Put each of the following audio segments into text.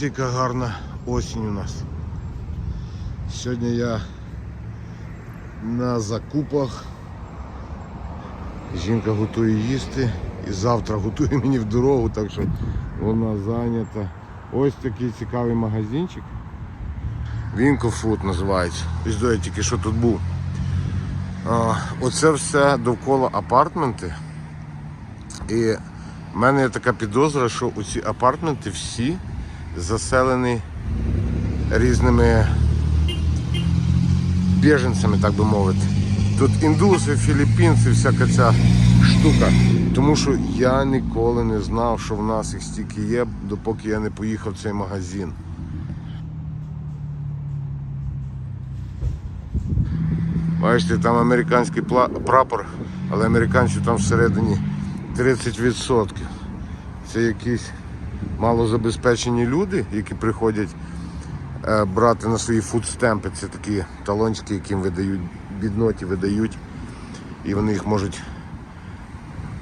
Дивіться, яка гарна осінь у нас. Сьогодні я на закупах. Жінка готує їсти і завтра готує мені в дорогу, так що вона зайнята. Ось такий цікавий магазинчик. Вінко Фуд називається. Я тільки що тут був. А, оце все довкола апартменти. І в мене є така підозра, що ці апартменти всі заселені різними біженцями, так би мовити. Тут індуси, філіппінці, всяка ця штука. Тому що я ніколи не знав, що в нас їх стільки є, допоки я не поїхав в цей магазин. Бачите, там американський прапор, але американців там всередині 30%. Це якісь малозабезпечені люди, які приходять е, брати на свої фудстемпи. Це такі талончики, яким видають, бідноті видають, і вони їх можуть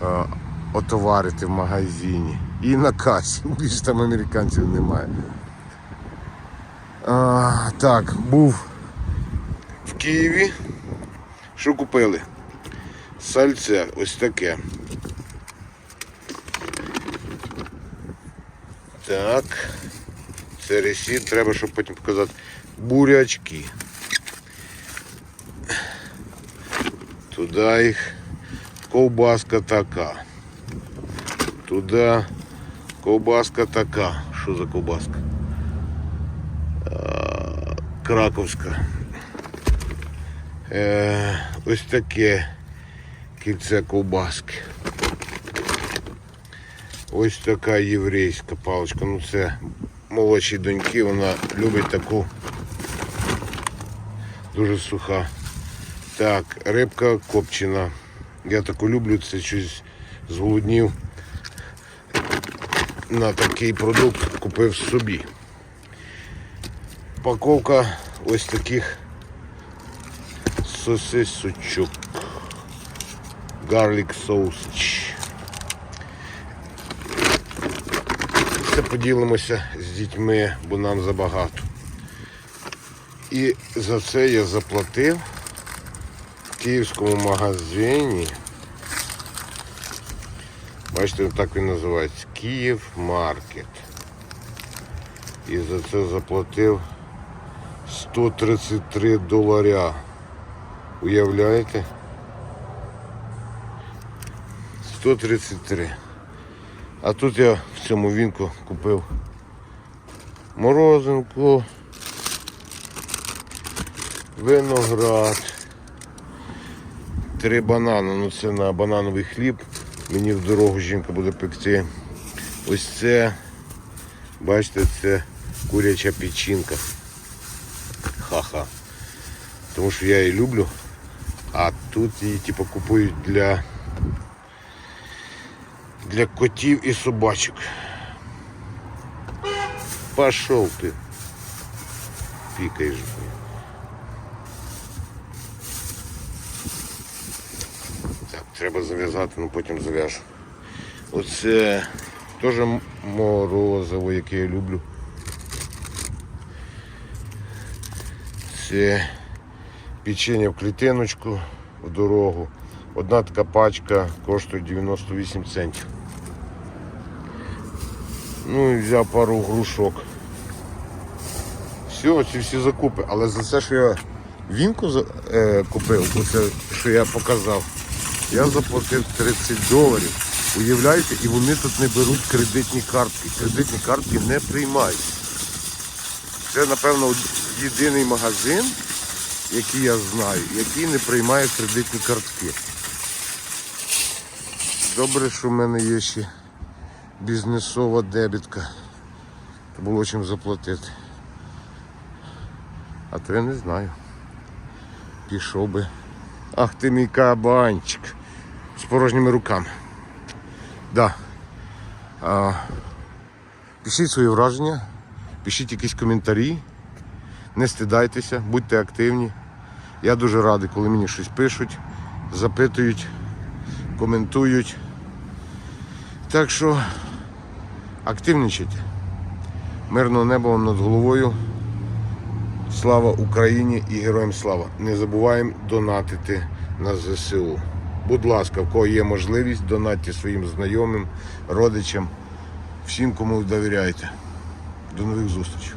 е, отоварити в магазині. І на касі. Більше там американців немає. А, так, був в Києві. Що купили? Сальце ось таке. Так. Це ресіт, треба, щоб потім показати. Бурячки. Туди їх ковбаска така. Туди ковбаска така. Що за ковбаска? Краковська. Е, ось таке кільце ковбаски. Ось така єврейська паличка. Ну це молодші доньки, вона любить таку дуже суха. Так, рибка копчена. Я таку люблю, це щось зголоднів. На такий продукт купив собі. Паковка ось таких сосисочок. Garlic sausage. Це поділимося з дітьми, бо нам забагато. І за це я заплатив в київському магазині. Бачите, так він називається. Київ Маркет. І за це заплатив 133 доларя. Уявляєте? 133. А тут я в цьому вінку купив морозинку, виноград, три банани. Ну це на банановий хліб. Мені в дорогу жінка буде пекти. Ось це, бачите, це куряча печінка. Ха-ха. Тому що я її люблю. А тут її типу купують для для котів і собачок. Пошов ти. Пікаєш. Так, треба зав'язати, ну потім зав'яжу. Оце теж морозиво, яке я люблю. Це печення в клітиночку в дорогу. Одна така пачка коштує 98 центів. Ну і взяв пару грушок. Все, ці всі закупи. Але за це, що я вінку е, купив, оце, що я показав, я заплатив 30 доларів. Уявляєте, і вони тут не беруть кредитні картки. Кредитні картки не приймають. Це, напевно, єдиний магазин, який я знаю, який не приймає кредитні картки. Добре, що в мене є ще бізнесова дебітка. То було чим заплатити. А то я не знаю. Пішов би. Ах ти мій кабанчик. З порожніми руками. Да. А, пишіть свої враження, пишіть якісь коментарі. Не стидайтеся, будьте активні. Я дуже радий, коли мені щось пишуть, запитують, коментують. Так що активничайте. Мирного неба над головою. Слава Україні і героям слава! Не забуваємо донатити на ЗСУ. Будь ласка, в кого є можливість, донатьте своїм знайомим, родичам, всім, кому довіряєте. До нових зустрічей.